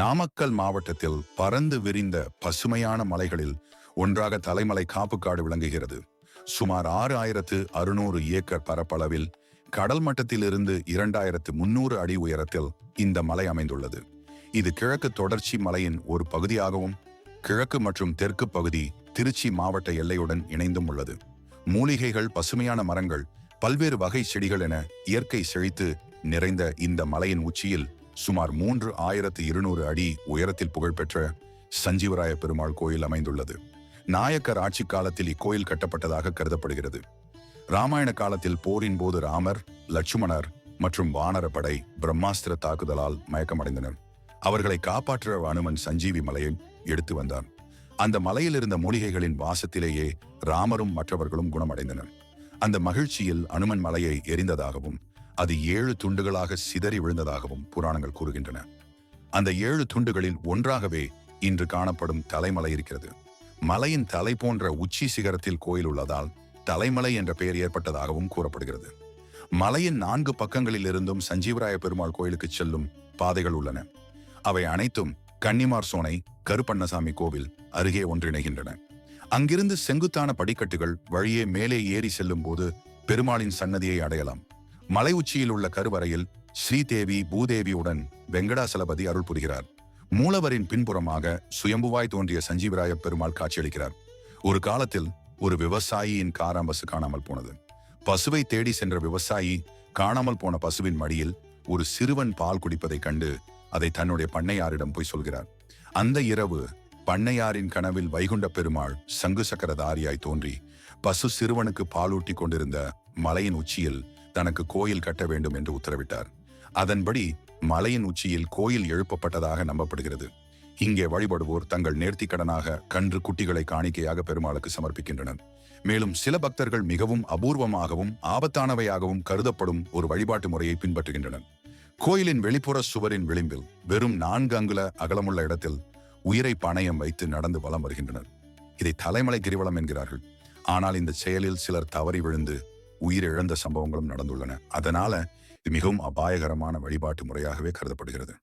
நாமக்கல் மாவட்டத்தில் பறந்து விரிந்த பசுமையான மலைகளில் ஒன்றாக தலைமலை காப்புக்காடு விளங்குகிறது. சுமார் ஆறு ஆயிரத்து அறுநூறு ஏக்கர் பரப்பளவில் கடல் மட்டத்திலிருந்து இரண்டாயிரத்து முன்னூறு அடி உயரத்தில் இந்த மலை அமைந்துள்ளது. இது கிழக்கு தொடர்ச்சி மலையின் ஒரு பகுதியாகவும் கிழக்கு மற்றும் தெற்கு பகுதி திருச்சி மாவட்ட எல்லையுடன் இணைந்தும் உள்ளது. மூலிகைகள் பசுமையான மரங்கள் பல்வேறு வகை செடிகள் என இயற்கை செழித்து நிறைந்த இந்த மலையின் உச்சியில் சுமார் மூன்று ஆயிரத்து இருநூறு அடி உயரத்தில் புகழ்பெற்ற சஞ்சீவராய பெருமாள் கோயில் அமைந்துள்ளது. நாயக்கர் ஆட்சி காலத்தில் இக்கோயில் கட்டப்பட்டதாக கருதப்படுகிறது. ராமாயண காலத்தில் போரின் போது ராமர் லட்சுமணர் மற்றும் வானரப்படை பிரம்மாஸ்திர தாக்குதலால் மயக்கமடைந்தனர். அவர்களை காப்பாற்ற அனுமன் சஞ்சீவி மலையை எடுத்து வந்தான். அந்த மலையில் இருந்த மூலிகைகளின் வாசத்திலேயே ராமரும் மற்றவர்களும் குணமடைந்தனர். அந்த மகிழ்ச்சியில் அனுமன் மலையை எரிந்ததாகவும் அது ஏழு துண்டுகளாக சிதறி விழுந்ததாகவும் புராணங்கள் கூறுகின்றன. அந்த ஏழு துண்டுகளில் ஒன்றாகவே இன்று காணப்படும் தலைமலை இருக்கிறது. மலையின் தலை போன்ற உச்சி சிகரத்தில் கோயில் உள்ளதால் தலைமலை என்ற பெயர் ஏற்பட்டதாகவும் கூறப்படுகிறது. மலையின் நான்கு பக்கங்களில் இருந்தும் சஞ்சீவராய பெருமாள் கோயிலுக்கு செல்லும் பாதைகள் உள்ளன. அவை அனைத்தும் கன்னிமார் சோனை கருப்பண்ணசாமி கோவில் அருகே ஒன்றிணைகின்றன. அங்கிருந்து செங்குத்தான படிக்கட்டுகள் வழியே மேலே ஏறி செல்லும் போது பெருமாளின் சன்னதியை அடையலாம். மலை உச்சியில் உள்ள கருவறையில் ஸ்ரீதேவி பூதேவியுடன் வெங்கடாசலபதி அருள் புரிகிறார். மூலவரின் பின்புறமாக சுயம்புவாய் தோன்றிய சஞ்சீவராய பெருமாள் காட்சியளிக்கிறார். ஒரு காலத்தில் ஒரு விவசாயியின் காராம்பசு காணாமல் போனது. பசுவை தேடி சென்ற விவசாயி காணாமல் போன பசுவின் மடியில் ஒரு சிறுவன் பால் குடிப்பதைக் கண்டு அதை தன்னுடைய பண்ணையாரிடம் போய் சொல்கிறார். அந்த இரவு பண்ணையாரின் கனவில் வைகுண்ட பெருமாள் சங்கு சக்கரதாரியாய் தோன்றி பசு சிறுவனுக்கு பாலூட்டி கொண்டிருந்த மலையின் உச்சியில் தனக்கு கோயில் கட்ட வேண்டும் என்று உத்தரவிட்டார். அதன்படி மலையின் உச்சியில் கோயில் எழுப்பப்பட்டதாக நம்பப்படுகிறது. இங்கே வழிபடுவோர் தங்கள் நேர்த்திக்கடனாக கன்று குட்டிகளை காணிக்கையாக பெருமாளுக்கு சமர்ப்பிக்கின்றனர். மேலும் சில பக்தர்கள் மிகவும் அபூர்வமாகவும் ஆபத்தானவையாகவும் கருதப்படும் ஒரு வழிபாட்டு முறையை பின்பற்றுகின்றனர். கோயிலின் வெளிப்புற சுவரின் விளிம்பில் வெறும் நான்கு அங்குல அகலமுள்ள இடத்தில் உயிரை பணயம் வைத்து நடந்து வலம் வருகின்றனர். இதை தலைமலை கிரிவலம் என்கிறார்கள். ஆனால் இந்த செயலில் சிலர் தவறி விழுந்து உயிரிழந்த சம்பவங்களும் நடந்துள்ளன. அதனால இது மிகவும் அபாயகரமான வழிபாட்டு முறையாகவே கருதப்படுகிறது.